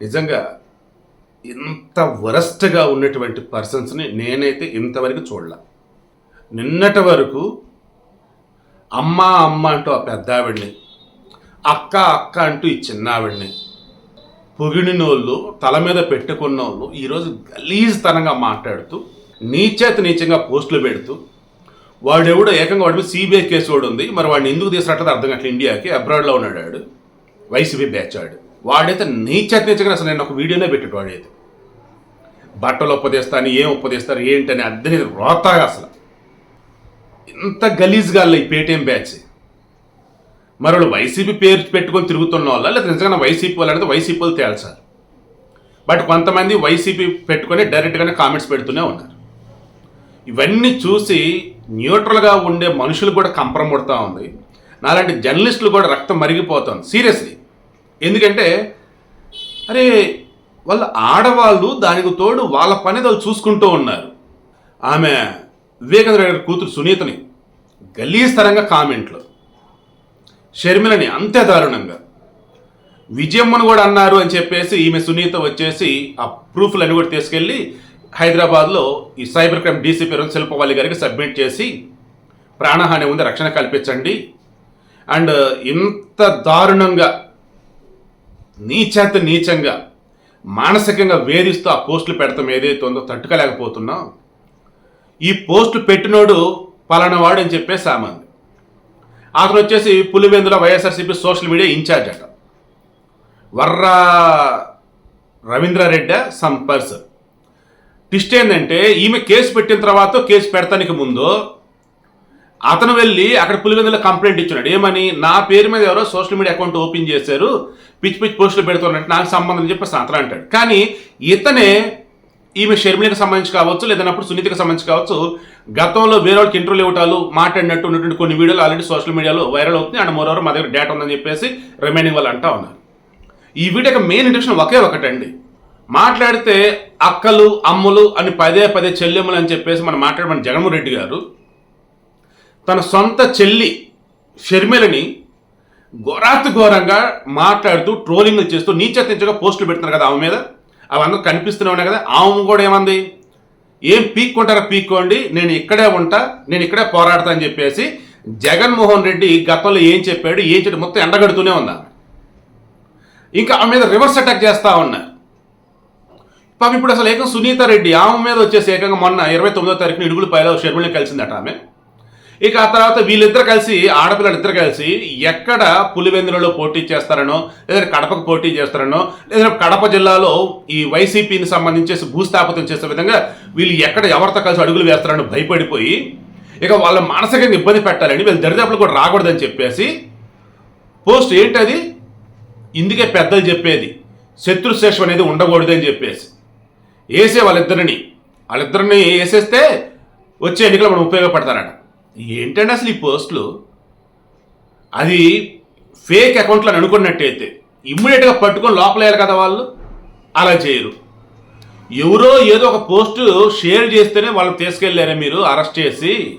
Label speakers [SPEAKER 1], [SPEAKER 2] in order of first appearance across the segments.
[SPEAKER 1] నిజంగా ఇంత వరస్ట్గా ఉన్నటువంటి పర్సన్స్ని నేనైతే ఇంతవరకు చూడలే. నిన్నటి వరకు అమ్మ అమ్మ అంటూ ఆ పెద్ద ఆవిడ్ని అక్క అక్క అంటూ ఈ చిన్న ఆవిడ్ని పొగిడినోళ్ళు తల మీద పెట్టుకున్న వాళ్ళు ఈరోజు గలీజ్తనంగా మాట్లాడుతూ నీచేత నీచంగా పోస్టులు పెడుతూ వాడెవడో ఏకంగా వాడి మీద సిబిఐ కేసు వాడు ఉంది మరి వాడిని ఎందుకు తీసుకున్నట్టు అర్థం కావట్లేదు ఇండియాకి అబ్రాడ్లో ఉన్నాడు వాడు వైసీపీ బ్యాచ్ వాడు వాడైతే నేచర్ నీచంగా అసలు నేను ఒక వీడియోనే పెట్టాడు వాడైతే. బట్టలు ఉపదేస్తాను ఏం ఉపదేస్తారు ఏంటని అద్దెని రోతాగా అసలు. ఇంత గలీజ్గా ఈ పేటీఎం బ్యాచ్. మరొకళ్ళు వైసీపీ పేరు పెట్టుకొని తిరుగుతున్న వాళ్ళ? లేదా నిజంగా వైసీపీ వాళ్ళు అనేది వైసీపీ వాళ్ళు తేల్చాలి. బట్ కొంతమంది వైసీపీ పెట్టుకొని డైరెక్ట్గానే కామెంట్స్ పెడుతూనే ఉన్నారు. ఇవన్నీ చూసి న్యూట్రల్గా ఉండే మనుషులు కూడా కంపరం పుడతా ఉంది. నాలాంటి జర్నలిస్టులు కూడా రక్తం మరిగిపోతుంది. సీరియస్లీ. ఎందుకంటే అరే వాళ్ళ ఆడవాళ్ళు దానికి తోడు వాళ్ళ పని వాళ్ళు చూసుకుంటూ ఉన్నారు. ఆమె వివేకానంద గారి కూతురు సునీతని గలీస్తరంగా కామెంట్లు. షర్మిలని అంతే దారుణంగా. విజయమ్మను కూడా అన్నారు అని చెప్పేసి ఈమె సునీత వచ్చేసి ఆ ప్రూఫ్లన్నీ కూడా తీసుకెళ్ళి హైదరాబాద్లో ఈ సైబర్ క్రైమ్ డీసీపీ శిల్పవల్లి గారికి సబ్మిట్ చేసి ప్రాణహాని ఉంది రక్షణ కల్పించండి. అండ్ ఇంత దారుణంగా నీచేత నీచంగా మానసికంగా వేధిస్తూ ఆ పోస్టులు పెడతాం ఏదైతే ఉందో తట్టుకోలేకపోతున్నాం ఈ పోస్టు పెట్టినోడు పలానా వాడు అని చెప్పేసి సామాన్య అతను వచ్చేసి Pulivendula YSRCP social media incharge అట. Varra Ravindra Reddy some person twist ఏంటంటే ఈమె కేసు పెట్టిన తర్వాత కేసు పెడతానికి ముందు అతను వెళ్ళి అక్కడ పులివెందులో కంప్లైంట్ ఇచ్చినాడు ఏమని? నా పేరు మీద ఎవరో సోషల్ మీడియా అకౌంట్ ఓపెన్ చేశారు. పిచ్చి పిచ్చి పోస్టులు పెడుతున్నట్టు నాకు సంబంధం చెప్పేసి అతను అంటాడు. కానీ ఇతనే ఈమె షర్మిలకు సంబంధించి కావచ్చు లేదన్నప్పుడు సునీతికి సంబంధించి కావచ్చు గతంలో వేరే వాళ్ళకి ఇంటర్వ్యూ ఇవ్వటాలు మాట్లాడినట్టు ఉన్నటువంటి కొన్ని వీడియోలు ఆల్రెడీ సోషల్ మీడియాలో వైరల్ అవుతుంది అండ్ మోరవర్ మా దగ్గర డేటా ఉందని చెప్పేసి రిమైనింగ్ వాళ్ళు అంటా ఉన్నారు. ఈ వీడియోకి మెయిన్ ఇంటెన్షన్ ఒకే ఒకటండి. మాట్లాడితే అక్కలు అమ్ములు అని పదే పదే చెల్లెమ్మలు అని చెప్పేసి మనం మాట్లాడమని జగన్మోహన్ రెడ్డి గారు తన సొంత చెల్లి షర్మిలని ఘోరాతి ఘోరంగా మాట్లాడుతూ ట్రోలింగ్ చేస్తూ నీచెత్తించగా పోస్టులు పెడుతున్నారు కదా ఆమె మీద. అవన్నీ కనిపిస్తూనే ఉన్నాయి కదా. ఆమె కూడా ఏమంది? ఏం పీక్కుంటారా పీక్కోండి నేను ఇక్కడే ఉంటా నేను ఇక్కడే పోరాడతా అని చెప్పేసి జగన్మోహన్ రెడ్డి గతంలో ఏం చెప్పాడు ఏం చెప్పి మొత్తం ఎండగడుతూనే ఉందా? ఇంకా ఆమె మీద రివర్స్ అటాక్ చేస్తా ఉన్నారు పాపం ఇప్పుడు అసలు ఏకంగా సునీత రెడ్డి ఆమె మీద వచ్చేసి ఏకంగా మొన్న ఇరవై తొమ్మిదో తారీఖున ఇడుగులు పైలో షర్మిలని కలిసిందట ఆమె. ఇక ఆ తర్వాత వీళ్ళిద్దరు కలిసి ఆడపిల్లలు ఇద్దరు కలిసి ఎక్కడ పులివెందులలో పోటీ చేస్తారనో లేదా కడపకు పోటీ చేస్తారనో లేదా కడప జిల్లాలో ఈ వైసీపీని సంబంధించేసి భూస్థాపితం చేసే విధంగా వీళ్ళు ఎక్కడ ఎవరితో కలిసి అడుగులు వేస్తారని భయపడిపోయి ఇక వాళ్ళ మానసికంగా ఇబ్బంది పెట్టాలని వీళ్ళు దరిదాపులు కూడా రాకూడదని చెప్పేసి పోస్ట్ ఏంటది? ఇందుకే పెద్దలు చెప్పేది. శత్రుశేషం అనేది ఉండకూడదని చెప్పేసి. వేసే వాళ్ళిద్దరిని వాళ్ళిద్దరిని వేసేస్తే వచ్చే ఎన్నికలు మనం ఉపయోగపడతారట. ఏంటంటే అసలు ఈ పోస్టులు? అది ఫేక్ అకౌంట్లు అని అనుకున్నట్టయితే ఇమ్మీడియట్గా పట్టుకొని లోపలేయాలి కదా వాళ్ళు? అలా చేయరు. ఎవరో ఏదో ఒక పోస్టు షేర్ చేస్తేనే వాళ్ళని తీసుకెళ్ళారా మీరు అరెస్ట్ చేసి?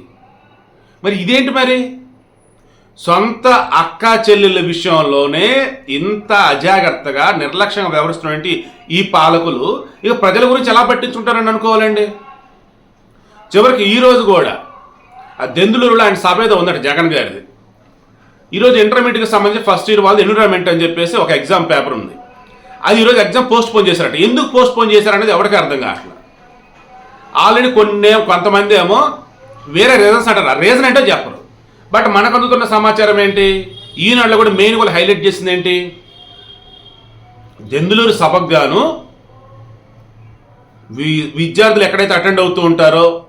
[SPEAKER 1] మరి ఇదేంటి మరి? సొంత అక్క చెల్లెళ్ళ విషయంలోనే ఇంత అజాగ్రత్తగా నిర్లక్ష్యంగా వ్యవహరిస్తున్నటువంటి ఈ పాలకులు ఇక ప్రజల గురించి ఎలా పట్టించుకుంటారని అనుకోవాలండి? చివరికి ఈరోజు కూడా దెందులూరులో ఆయన సభ ఏదో ఉందట జగన్ గారిది. ఈరోజు ఇంటర్మీడియట్కి సంబంధించి ఫస్ట్ ఇయర్ వాళ్ళది ఎన్విరాన్మెంట్ అని చెప్పేసి ఒక ఎగ్జామ్ పేపర్ ఉంది. అది ఈరోజు ఎగ్జామ్ పోస్ట్ పోన్ చేశారట. ఎందుకు పోస్ట్ పోన్ చేశారనేది ఎవరికి అర్థం కావట్లేదు. ఆల్రెడీ కొన్ని కొంతమంది ఏమో వేరే రీజన్స్ అంటారు. ఆ రీజన్ ఏంటో చెప్పరు. బట్ మనకు అందుతున్న సమాచారం ఏంటి? ఈనాడులో కూడా మెయిన్ కూడా హైలైట్ చేసింది ఏంటి? దెందులూరు సభకు గాను వి- విద్యార్థులు ఎక్కడైతే అటెండ్ అవుతూ ఉంటారో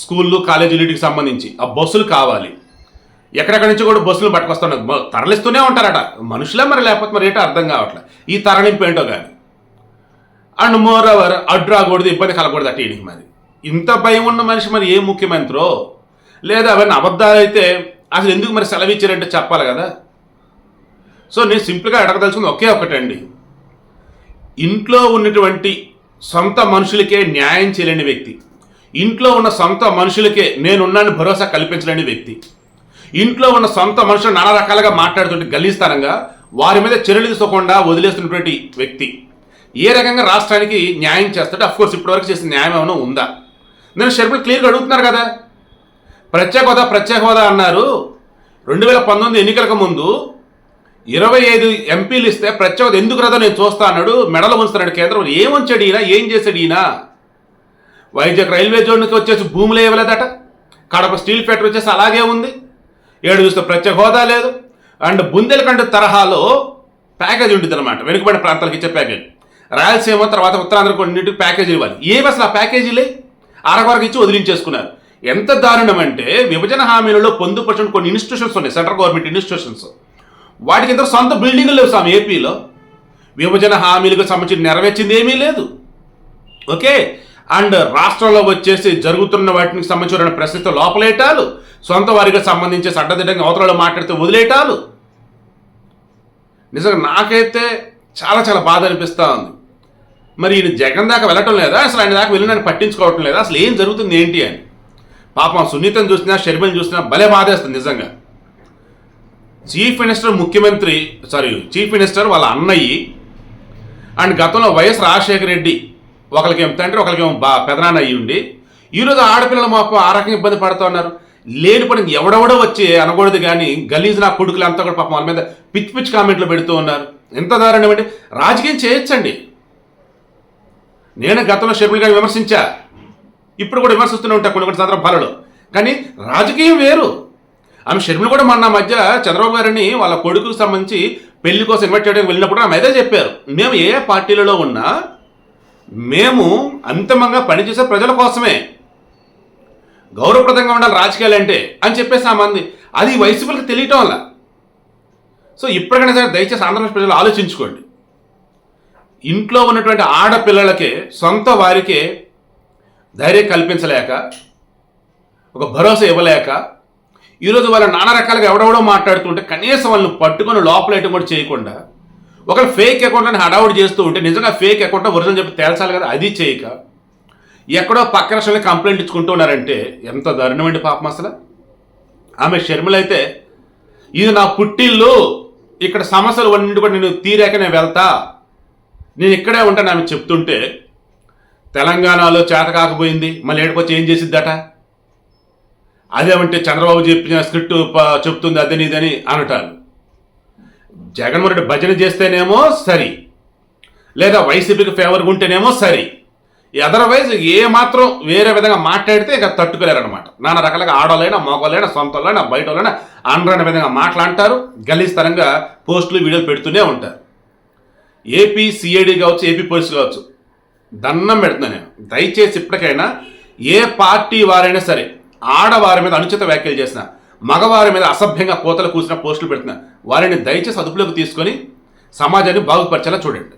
[SPEAKER 1] స్కూళ్ళు కాలేజీలకి సంబంధించి. ఆ బస్సులు కావాలి. ఎక్కడెక్కడి నుంచి కూడా బస్సులు పట్టుకొస్తున్నారు తరలిస్తూనే ఉంటారట. మనుషులే మరి లేకపోతే మరి ఏంటో అర్థం కావట్లేదు ఈ తరలింపు ఏంటో కానీ అండ్ మోర్ ఓవర్ అడ్డు రాకూడదు ఇబ్బంది కలగకూడదు అటు ఈయనకి మరి. ఇంత భయం ఉన్న మనిషి మరి ఏ ముఖ్యమంత్రో లేదా అవన్నీ అబద్ధాలు అయితే అసలు ఎందుకు మరి సెలవు ఇచ్చారంటే చెప్పాలి కదా. సో నేను సింపుల్గా అడగదలుచుకుంది ఒకే ఒకటండి. ఇంట్లో ఉన్నటువంటి సొంత మనుషులకే న్యాయం చేయలేని వ్యక్తి. ఇంట్లో ఉన్న సొంత మనుషులకే నేనున్నాను భరోసా కల్పించలేని వ్యక్తి. ఇంట్లో ఉన్న సొంత మనుషులు నానా రకాలుగా మాట్లాడుతుంటే గలీస్తారంగా వారి మీద చర్యలు తీసుకోకుండా వదిలేస్తున్నటువంటి వ్యక్తి. ఏ రకంగా రాష్ట్రానికి న్యాయం చేస్తాడు అఫ్కోర్స్ ఇప్పటివరకు చేసిన న్యాయం ఏమైనా ఉందా? నేను షర్మిల క్లియర్గా అడుగుతున్నారు కదా. ప్రత్యేక హోదా ప్రత్యేక హోదా అన్నారు. రెండు వేల పంతొమ్మిది ఎన్నికలకు ముందు ఇరవై ఐదు ఎంపీలు ఇస్తే ప్రత్యేక ఎందుకు రాదో నేను చూస్తా అన్నాడు. మెడలు ఉంచుతున్నాడు కేంద్రం ఏం ఉంచాడు ఈయన? ఏం చేశాడు ఈయన? వైజాగ్ రైల్వే జోన్కి వచ్చేసి భూములు ఇవ్వలేదట. కడప స్టీల్ ఫ్యాక్టరీ వచ్చేసి అలాగే ఉంది. ఏడు చూస్తే ప్రత్యేక హోదా లేదు. అండ్ బుందెలకండ తరహాలో ప్యాకేజ్ ఉంటుంది అనమాట వెనుకబడిన ప్రాంతాలకు ఇచ్చే ప్యాకేజ్. రాయలసీమ తర్వాత ఉత్తరాంధ్ర కొన్నింటికి ప్యాకేజ్ ఇవ్వాలి. ఏమి అసలు ఆ ప్యాకేజీలే? అరవరకు ఇచ్చి వదిలించేసుకున్నారు. ఎంత దారుణం అంటే విభజన హామీలలో పొందుపరిచిన కొన్ని ఇన్స్టిట్యూషన్స్ ఉన్నాయి. సెంట్రల్ గవర్నమెంట్ ఇన్స్టిట్యూషన్స్ వాటికి ఇంత సొంత బిల్డింగ్లు లేవు సార్ ఏపీలో. విభజన హామీలకు సంబంధించి నెరవేర్చింది ఏమీ లేదు. ఓకే. అండ్ రాష్ట్రంలో వచ్చేసి జరుగుతున్న వాటికి సంబంధించిన ప్రశ్నిస్తే లోపలేటాలు? సొంత వారికి సంబంధించి అడ్డదిడ్డంగా అవతలలో మాట్లాడితే వదిలేటాలు? నిజంగా నాకైతే చాలా చాలా బాధ అనిపిస్తూ ఉంది. మరి ఈయన జగన్ దాకా వెళ్ళటం లేదా? అసలు ఆయన దాకా వెళ్ళి నన్ను పట్టించుకోవటం లేదా? అసలు ఏం జరుగుతుంది ఏంటి అని? పాపం సునీతను చూసినా షర్మిని చూసినా భలే బాధేస్తుంది నిజంగా. చీఫ్ మినిస్టర్ ముఖ్యమంత్రి సారీ చీఫ్ మినిస్టర్ వాళ్ళ అన్నయ్యి అండ్ గతంలో వైఎస్ రాజశేఖర రెడ్డి ఒకరికేమో తండ్రి ఒకరికేమో బా పెదనాన్న అయ్యి ఉండి ఈరోజు ఆడపిల్లలు మాపం ఆ రకంగా ఇబ్బంది పడుతూ ఉన్నారు. లేని పని ఎవడెవడో వచ్చి అనకూడదు కానీ గలీజ్ నా కొడుకులు అంతా కూడా పాపం వాళ్ళ మీద పిచ్చి పిచ్చి కామెంట్లు పెడుతూ ఉన్నారు. ఎంత దారుణం అంటే రాజకీయం చేయొచ్చండి. నేను గతంలో షర్మిల గారిని విమర్శించా. ఇప్పుడు కూడా విమర్శిస్తూనే ఉంటా కొన్ని కొన్ని సందర్భాలలో. కానీ రాజకీయం వేరు. ఆమె షర్మిల కూడా మొన్న మధ్య చంద్రబాబు గారిని వాళ్ళ కొడుకుకు సంబంధించి పెళ్ళి కోసం ఇన్వైట్ చేయడానికి వెళ్ళినప్పుడు ఆమె అదే చెప్పారు. మేము ఏ పార్టీలలో ఉన్నా మేము అంతిమంగా పనిచేసే ప్రజల కోసమే. గౌరవప్రదంగా ఉండాలి రాజకీయాలు అంటే అని చెప్పేసి ఆ మంది. అది వైసీపీలకు తెలియటం వల్ల. సో ఇప్పటికైనా సరే దయచేసి ఆంధ్రప్రదేశ్ ప్రజలు ఆలోచించుకోండి. ఇంట్లో ఉన్నటువంటి ఆడపిల్లలకే సొంత వారికే ధైర్యం కల్పించలేక ఒక భరోసా ఇవ్వలేక ఈరోజు వాళ్ళ నానా రకాలుగా ఎవడెవడో మాట్లాడుతుంటే కనీసం వాళ్ళని పట్టుకొని లోపలేయటం కూడా చేయకుండా ఒకరు ఫేక్ అకౌంట్లను హడావుడి చేస్తూ ఉంటే నిజంగా ఫేక్ అకౌంట్ ఒరిజినల్ చెప్పి తేల్చాలి కదా అది చేయక ఎక్కడో పక్క రాష్ట్రంలో కంప్లైంట్ ఇచ్చుకుంటూ ఉన్నారంటే ఎంత దారుణమండి పాపం అసలు? ఆమె షర్మిల అయితే ఇది నా పుట్టిల్లు ఇక్కడ సమస్యలు అన్నింటి కూడా నేను తీరాక నేను వెళ్తా. నేను ఇక్కడే ఉంటాను ఆమె చెప్తుంటే తెలంగాణలో చేత కాకపోయింది. మళ్ళీ ఏడుకొచ్చి ఏం చేసిద్దట? అదేమంటే చంద్రబాబు చెప్పిన స్క్రిప్ట్ ప- చెప్తుంది అదని ఇదని అనటాలు జగన్మోహన్ రెడ్డి భజన చేస్తేనేమో సరి. లేదా వైసీపీకి ఫేవర్గా ఉంటేనేమో సరి. అదర్వైజ్ ఏ మాత్రం వేరే విధంగా మాట్లాడితే ఇక తట్టుకోలేరనమాట నానా రకాలుగా ఆడోళ్ళైనా మగవాళ్ళైనా సొంతలైనా బయట వాళ్ళైనా అనరాని విధంగా మాట్లాంటారు గలీస్తరంగా పోస్టులు వీడియోలు పెడుతూనే ఉంటారు. ఏపీ సిఐడి కావచ్చు ఏపీ పోలీస్ కావచ్చు దండం పెడుతున్నా నేను. దయచేసి ఇప్పటికైనా ఏ పార్టీ వారైనా సరే ఆడవారి మీద అనుచిత వ్యాఖ్యలు చేసిన మగవారి మీద అసభ్యంగా కోతలు కూసిన పోస్టులు పెడుతున్న వారిని దయచేసి అదుపులోకి తీసుకొని సమాజాన్ని బాగుపరిచేలా చూడండి.